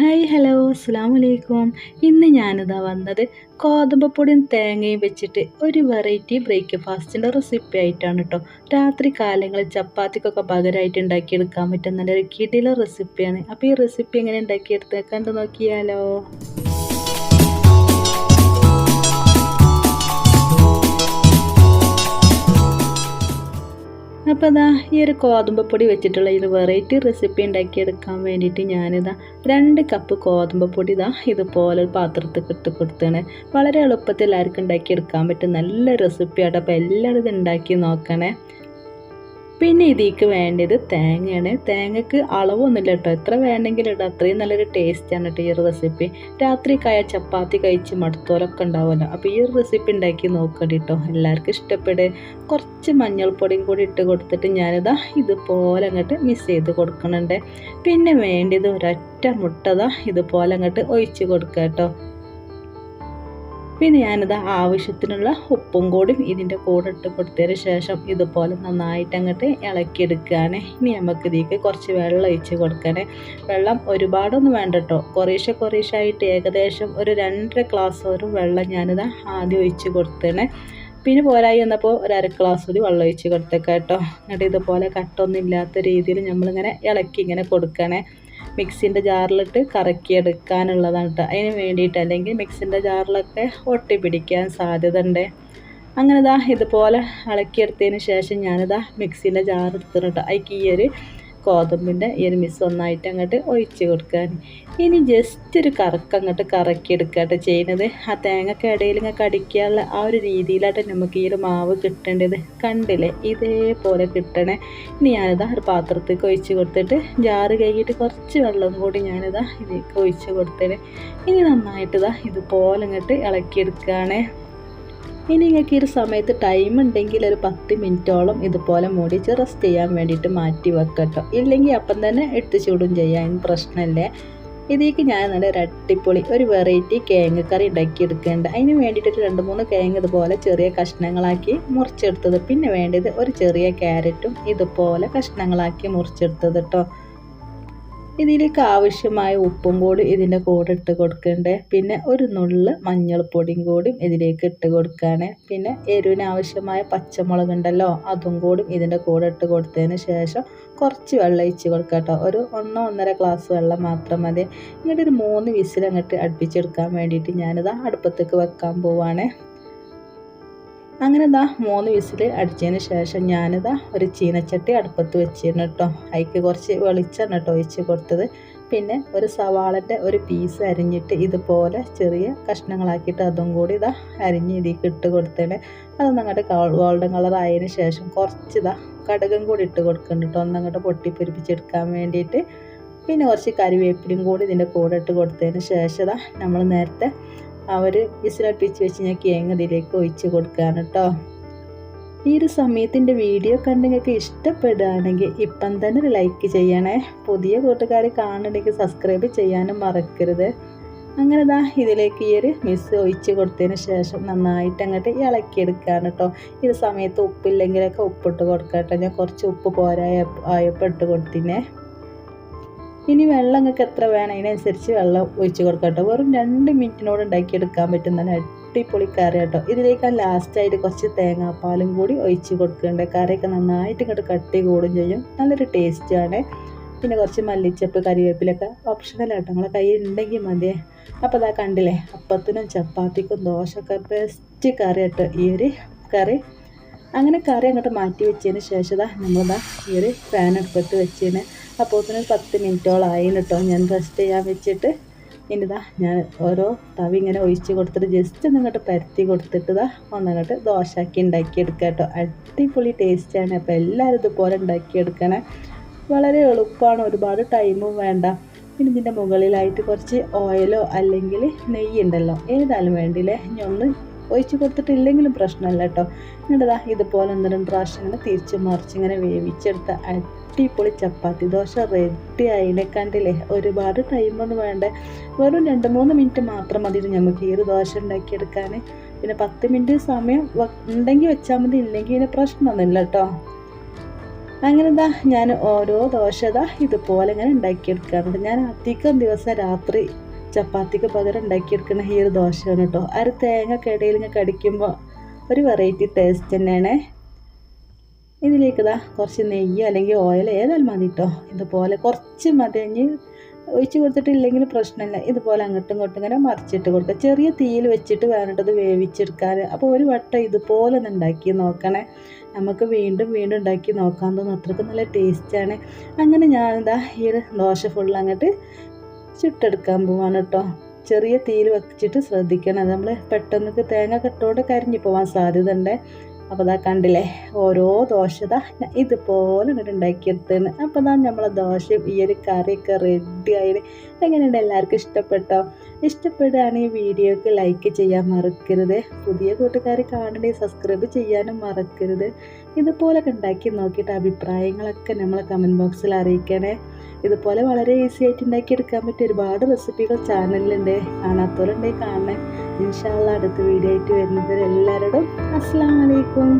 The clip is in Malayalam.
ഹായ് ഹലോ അസ്സാം വലൈക്കും ഇന്ന് ഞാനിതാ വന്നത് ഗോതമ്പപ്പൊടിയും തേങ്ങയും വെച്ചിട്ട് ഒരു വെറൈറ്റി ബ്രേക്ക്ഫാസ്റ്റിന്റെ റെസിപ്പി ആയിട്ടാണ് കേട്ടോ രാത്രി കാലങ്ങളിൽ ചപ്പാത്തിക്കൊക്കെ പകരമായിട്ട് ഉണ്ടാക്കിയെടുക്കാൻ പറ്റുന്ന നല്ലൊരു കിടില റെസിപ്പിയാണ് അപ്പോൾ ഈ റെസിപ്പി എങ്ങനെ ഉണ്ടാക്കിയെടുത്ത് കണ്ടു നോക്കിയാലോ. അപ്പോൾ ഇതാ ഈ ഒരു ഗോതമ്പപ്പൊടി വെച്ചിട്ടുള്ള ഒരു വെറൈറ്റി റെസിപ്പി ഉണ്ടാക്കിയെടുക്കാൻ വേണ്ടിയിട്ട് ഞാനിതാ രണ്ട് കപ്പ് ഗോതമ്പപ്പൊടി ഇതാ ഇതുപോലെ ഒരു പാത്രത്തിൽ ഇട്ട് കൊടുത്താണ്. വളരെ എളുപ്പത്തിൽ എല്ലാവർക്കും ഉണ്ടാക്കിയെടുക്കാൻ പറ്റും നല്ല റെസിപ്പിയാട്ടോ അപ്പോൾ എല്ലാവരും ഇത് ഉണ്ടാക്കി നോക്കണേ. പിന്നെ ഇതിലേക്ക് വേണ്ടത് തേങ്ങയാണ്. തേങ്ങക്ക് അളവൊന്നുമില്ല കേട്ടോ. എത്ര വേണമെങ്കിലും ഇടാം. അത്രയും നല്ലൊരു ടേസ്റ്റാണ് കേട്ടോ ഈ റെസിപ്പി രാത്രി കായ ചപ്പാത്തി കഴിച്ച് മടുത്തോലൊക്കെ ഉണ്ടാവുമല്ലോ. അപ്പോൾ ഈ ഒരു റെസിപ്പി ഉണ്ടാക്കി നോക്കണ്ട കേട്ടോ. എല്ലാവർക്കും ഇഷ്ടപ്പെടുക കുറച്ച് മഞ്ഞൾപ്പൊടിയും കൂടി ഇട്ട് കൊടുത്തിട്ട് ഞാനിതാ ഇതുപോലെ അങ്ങോട്ട് മിക്സ് ചെയ്ത് കൊടുക്കണുണ്ട്. പിന്നെ വേണ്ടത് ഒരൊറ്റ മുട്ടതാ ഇതുപോലെ അങ്ങോട്ട് ഒഴിച്ച് കൊടുക്കുക കേട്ടോ. പിന്നെ ഞാനിത് ആവശ്യത്തിനുള്ള ഉപ്പും കൂടി ഇതിന്റെ കൂടെ ഇട്ട് കൊടുത്തതിന് ശേഷം ഇതുപോലെ നന്നായിട്ട് അങ്ങോട്ട് ഇളക്കിയെടുക്കുകയാണ്. ഇനി നമുക്ക് ഇതിലേക്ക് കുറച്ച് വെള്ളം ഒഴിച്ച് കൊടുക്കണേ വെള്ളം ഒരുപാടൊന്നും വേണ്ട കേട്ടോ. കുറേശ്ശെ കുറേശ്ശായിട്ട് ഏകദേശം ഒരു രണ്ടര ഗ്ലാസ് ഒരു വെള്ളം ഞാനിത് ആദ്യം ഒഴിച്ച് കൊടുത്തേണേ പിന്നെ പോരായി വന്നപ്പോൾ ഒരു അര ഗ്ലാസ് കൂടി വെള്ളം ഒഴിച്ച് കൊടുത്തേക്കാം കേട്ടോ. എന്നിട്ട് ഇതുപോലെ കട്ടൊന്നും ഇല്ലാത്ത രീതിയിൽ നമ്മളിങ്ങനെ ഇളക്കി ഇങ്ങനെ കൊടുക്കണേ മിക്സിന്റെ ജാറിലിട്ട് കറക്കിയെടുക്കാനുള്ളതാണ് കേട്ടോ. അതിന് വേണ്ടിയിട്ട് അല്ലെങ്കിൽ മിക്സിന്റെ ജാറിലൊക്കെ ഒട്ടി പിടിക്കാൻ സാധ്യത ഉണ്ട് അങ്ങനെ ഇതാ ഇതുപോലെ ഇളക്കിയെടുത്തതിന് ശേഷം ഞാനിതാ മിക്സിന്റെ ജാർ എടുത്തിട്ട് അതിക്ക് ഈ ഒരു ഗോതമ്പിന്റെ ഈ മിസ് ഒന്നായിട്ട് അങ്ങോട്ട് ഒഴിച്ച് കൊടുക്കാൻ ഇനി ജസ്റ്റ് ഒരു കറക്കം അങ്ങോട്ട് കറക്കി എടുക്കാട്ടോ ചെയ്യുന്നത്. ആ തേങ്ങക്ക് ഇടയിൽ ഇങ്ങനെ കടിക്കാനുള്ള ആ ഒരു രീതിയിലായിട്ട് നമുക്ക് ഈ ഒരു മാവ് കിട്ടേണ്ടത്. കണ്ടില്ലേ? ഇതേപോലെ കിട്ടണേ. ഇനി ഞാനിതാ ഒരു പാത്രത്തേക്ക് ഒഴിച്ച് കൊടുത്തിട്ട് ജാറ് കഴുകിയിട്ട് കുറച്ച് വെള്ളം കൂടി ഞാനിതാ ഇതിലേക്ക് ഒഴിച്ച് കൊടുത്തേനെ. ഇനി നന്നായിട്ട് ഇതാ ഇതുപോലെ ഇങ്ങോട്ട് ഇളക്കിയെടുക്കുകയാണേ. ഇനി നിങ്ങൾക്ക് ഈ ഒരു സമയത്ത് ടൈം ഉണ്ടെങ്കിൽ ഒരു പത്ത് മിനിറ്റോളം ഇതുപോലെ മൂടിച്ച് റെസ്റ്റ് ചെയ്യാൻ വേണ്ടിയിട്ട് മാറ്റി വെക്കട്ടോ. ഇല്ലെങ്കിൽ അപ്പം തന്നെ എടുത്ത് ചൂടും ചെയ്യാൻ പ്രശ്നമല്ലേ. ഇതിലേക്ക് ഞാൻ നല്ല ഒരു ഒരു വെറൈറ്റി കേങ്ങ് കറി ഉണ്ടാക്കിയെടുക്കേണ്ട അതിന് വേണ്ടിയിട്ട് രണ്ട് മൂന്ന് കേങ്ങ് ഇതുപോലെ ചെറിയ കഷ്ണങ്ങളാക്കി മുറിച്ചെടുത്തത്. പിന്നെ വേണ്ടത് ഒരു ചെറിയ ക്യാരറ്റും ഇതുപോലെ കഷ്ണങ്ങളാക്കി മുറിച്ചെടുത്തത് കേട്ടോ ഇതിലേക്ക് ആവശ്യമായ ഉപ്പും കൂടി ഇതിന്റെ കൂടെ ഇട്ട് കൊടുക്കണ്ടേ. പിന്നെ ഒരു നുള്ള് മഞ്ഞൾപ്പൊടിയും കൂടി ഇതിലേക്ക് ഇട്ട് കൊടുക്കുകയാണ്. പിന്നെ എരിവിന് ആവശ്യമായ പച്ചമുളക് ഉണ്ടല്ലോ അതും കൂടി ഇതിന്റെ കൂടെ ഇട്ട് കൊടുത്തതിന് ശേഷം കുറച്ച് വെള്ളം ഒഴിച്ച് കൊടുക്കുക കേട്ടോ. ഒരു ഒന്നോ ഒന്നര ഗ്ലാസ് വെള്ളം മാത്രം മതി. ഇങ്ങോട്ട് ഒരു മൂന്ന് വിസിൽ അടുപ്പിച്ചെടുക്കാൻ വേണ്ടിയിട്ട് ഞാനിത് അടുപ്പത്തേക്ക് വെക്കാൻ പോവാണ്. അങ്ങനെ ഇതാ മൂന്ന് വിസിൽ അടിച്ചതിന് ശേഷം ഞാനിതാ ഒരു ചീനച്ചട്ടി അടുപ്പത്ത് വെച്ചിരുന്നു കേട്ടോ അതിക്ക് കുറച്ച് വെളിച്ചെണ്ണ കേട്ടോ ഒഴിച്ച് കൊടുത്തത്. പിന്നെ ഒരു സവാളന്റെ ഒരു പീസ് അരിഞ്ഞിട്ട് ഇതുപോലെ ചെറിയ കഷ്ണങ്ങളാക്കിയിട്ട് അതും കൂടി ഇതാ അരിഞ്ഞ് ഇതിലേക്ക് ഇട്ട് കൊടുത്തേണ് അത് അങ്ങോട്ട് ഗോൾഡൻ കളർ ആയതിന് ശേഷം കുറച്ച് ഇതാ കടുകും കൂടി ഇട്ട് കൊടുക്കുന്നുണ്ട് കേട്ടോ ഒന്നങ്ങോട്ട് പൊട്ടിപ്പൊരിപ്പിച്ചെടുക്കാൻ വേണ്ടിയിട്ട്. പിന്നെ കുറച്ച് കരിവേപ്പിലും കൂടി ഇതിന്റെ കൂടെ ഇട്ട് കൊടുത്തതിന് ശേഷം നമ്മൾ നേരത്തെ അവർ വിസിലടുപ്പിച്ച് വെച്ച് ഞാൻ കേങ്ങ് ഇതിലേക്ക് ഒഴിച്ച് കൊടുക്കുകയാണ് കേട്ടോ ഈ ഒരു സമയത്തിന്റെ വീഡിയോ കണ്ട് നിങ്ങൾക്ക് ഇഷ്ടപ്പെടുകയാണെങ്കിൽ ഇപ്പം തന്നെ ഒരു ലൈക്ക് ചെയ്യണേ. പുതിയ കൂട്ടുകാർ കാണണമെങ്കിൽ സബ്സ്ക്രൈബ് ചെയ്യാനും മറക്കരുത്. അങ്ങനെ ദാ ഇതിലേക്ക് ഈ ഒരു മിസ് ഒഴിച്ച് കൊടുത്തതിന് ശേഷം നന്നായിട്ട് അങ്ങോട്ട് ഇളക്കിയെടുക്കുകയാണ് കേട്ടോ ഈ സമയത്ത് ഉപ്പില്ലെങ്കിലൊക്കെ ഉപ്പിട്ട് കൊടുക്കാം കേട്ടോ ഞാൻ കുറച്ച് ഉപ്പ് പോരായ ആയപ്പോൾ ഇട്ട് കൊടുത്തിനെ. ഇനി വെള്ളം നിങ്ങൾക്ക് എത്ര വേണം? അതിനനുസരിച്ച് വെള്ളം ഒഴിച്ച് കൊടുക്കാം കേട്ടോ വെറും രണ്ട് മിനിറ്റിനോട് ഉണ്ടാക്കിയെടുക്കാൻ പറ്റുന്ന അടിപൊളി കറി കേട്ടോ ഇതിലേക്ക് ആ ലാസ്റ്റായിട്ട് കുറച്ച് തേങ്ങാപ്പാലും കൂടി ഒഴിച്ച് കൊടുക്കേണ്ട കറിയൊക്കെ നന്നായിട്ട് ഇങ്ങോട്ട് കട്ടി കൂടും ചെയ്യും. നല്ലൊരു ടേസ്റ്റാണ് പിന്നെ കുറച്ച് മല്ലിച്ചപ്പ് കറിവേപ്പിലൊക്കെ ഓപ്ഷണലാട്ടോ നിങ്ങളെ കയ്യിൽ ഉണ്ടെങ്കിൽ മതിയേ അപ്പോൾ അതാ കണ്ടില്ലേ? അപ്പത്തിനും ചപ്പാത്തിക്കും ദോശയൊക്കെ ബെസ്റ്റ് കറി കേട്ടോ ഈ ഒരു കറി. അങ്ങനെ കറി അങ്ങോട്ട് മാറ്റി വെച്ചതിന് ശേഷം നമ്മളിതാ ഈ ഒരു ഫാൻ എടുത്തിട്ട് വെച്ചതിന് അപ്പോൾ തന്നെ പത്ത് മിനിറ്റോളായി കേട്ടോ ഞാൻ റെസ്റ്റ് ചെയ്യാൻ വെച്ചിട്ട് ഇനിതാ ഞാൻ ഓരോ തവി ഇങ്ങനെ ഒഴിച്ച് കൊടുത്തിട്ട് ജസ്റ്റ് ഒന്നിങ്ങോട്ട് പരത്തി കൊടുത്തിട്ട് ഇതാ ഒന്നങ്ങോട്ട് ഉണ്ടാക്കി ഉണ്ടാക്കിയെടുക്കുക കേട്ടോ അടിപൊളി ടേസ്റ്റാണ് അപ്പോൾ എല്ലാവരും ഇതുപോലെ ഉണ്ടാക്കിയെടുക്കണേ. വളരെ എളുപ്പമാണ് ഒരുപാട് ടൈമും വേണ്ട. പിന്നെ ഇതിന്റെ മുകളിലായിട്ട് കുറച്ച് ഓയിലോ അല്ലെങ്കിൽ നെയ്യ് ഉണ്ടല്ലോ. ഏതായാലും വേണ്ടിയില്ലേ ഇനി ഒന്ന് ഒഴിച്ച് കൊടുത്തിട്ടില്ലെങ്കിലും പ്രശ്നമല്ല കേട്ടോ. എന്നിട്ടതാ ഇതുപോലെ ഒന്ന് പ്രാവശ്യം ഇങ്ങനെ തിരിച്ച് മറിച്ച് ഇങ്ങനെ വേവിച്ചെടുത്ത അടിപൊളി ചപ്പാത്തി ദോശ റെഡി ആയിനെ കണ്ടില്ലേ? ഒരുപാട് ടൈമൊന്നും വേണ്ട. വെറും രണ്ട് മൂന്ന് മിനിറ്റ് മാത്രം മതി നമുക്ക് ഈ ഒരു ദോശ ഉണ്ടാക്കിയെടുക്കാൻ പിന്നെ പത്ത് മിനിറ്റ് സമയം ഉണ്ടെങ്കിൽ വെച്ചാൽ മതി ഇല്ലെങ്കിൽ ഇതിന് പ്രശ്നമൊന്നുമില്ല കേട്ടോ. അങ്ങനെ എന്താ ഞാൻ ഓരോ ദോശ ഇതാ ഇതുപോലെ ഇങ്ങനെ ഉണ്ടാക്കിയെടുക്കാറുണ്ട്. ഞാൻ അധികം ദിവസം രാത്രി ചപ്പാത്തിക്ക് പകരം ഉണ്ടാക്കിയെടുക്കുന്ന ഈ ഒരു ദോശയാണ് കേട്ടോ. ആ ഒരു തേങ്ങ കടയിൽ കടിക്കുമ്പോൾ ഒരു വെറൈറ്റി ടേസ്റ്റ് തന്നെയാണ്. ഇതിലേക്ക് ഇതാ കുറച്ച് നെയ്യ് അല്ലെങ്കിൽ ഓയിൽ ഏതായാലും മതി കേട്ടോ. ഇതുപോലെ കുറച്ച് മതി. ഇനി ഒഴിച്ച് കൊടുത്തിട്ടില്ലെങ്കിൽ പ്രശ്നമില്ല. ഇതുപോലെ അങ്ങോട്ടും ഇങ്ങോട്ടും ഇങ്ങനെ മറിച്ചിട്ട് കൊടുക്കുക. ചെറിയ തീയിൽ വെച്ചിട്ട് വേണ്ടത് വേവിച്ചെടുക്കാൻ. അപ്പോൾ ഒരു വട്ടം ഇതുപോലെ ഒന്ന് ഉണ്ടാക്കി നോക്കണേ. നമുക്ക് വീണ്ടും വീണ്ടും ഉണ്ടാക്കി നോക്കാൻ തോന്നുന്നു. അത്രയ്ക്ക് നല്ല ടേസ്റ്റാണ് അങ്ങനെ ഞാനെന്താ ഈ ഒരു ദോശ ഫുൾ അങ്ങോട്ട് ചുട്ടെടുക്കാൻ പോവാണ് കേട്ടോ. ചെറിയ തീയിൽ വെച്ചിട്ട് ശ്രദ്ധിക്കണം. അത് നമ്മൾ പെട്ടെന്ന് തേങ്ങ കെട്ടോണ്ട് കരിഞ്ഞു പോവാൻ സാധ്യത ഉണ്ട് അപ്പോൾ ഇതാ കണ്ടില്ലേ? ഓരോ ദോശ ഇതാ ഇതുപോലെ ഇങ്ങോട്ട് ഉണ്ടാക്കിയെടുത്തേന് അപ്പോൾ ഇതാ നമ്മളെ ദോശയും ഈ ഒരു കറിയൊക്കെ റെഡി ആയത് എങ്ങനെയുണ്ട്? എല്ലാവർക്കും ഇഷ്ടപ്പെട്ടോ? ഇഷ്ടപ്പെടുകയാണെങ്കിൽ വീഡിയോക്ക് ലൈക്ക് ചെയ്യാൻ മറക്കരുത്. പുതിയ കൂട്ടുകാർ കാണണേ സബ്സ്ക്രൈബ് ചെയ്യാനും മറക്കരുത്. ഇതുപോലൊക്കെ ഉണ്ടാക്കി നോക്കിയിട്ട് അഭിപ്രായങ്ങളൊക്കെ നമ്മളെ കമന്റ് ബോക്സിൽ അറിയിക്കണേ. ഇതുപോലെ വളരെ ഈസി ആയിട്ട് ഉണ്ടാക്കിയെടുക്കാൻ പറ്റിയ ഒരുപാട് റെസിപ്പികൾ ചാനലിലുണ്ട് കാണാത്തവരുണ്ടെങ്കിൽ കാണണേ. ഇൻഷാല്ല അടുത്ത വീഡിയോ ആയിട്ട് വരുന്നവരെല്ലാവരോടും അസ്സാം വലൈക്കും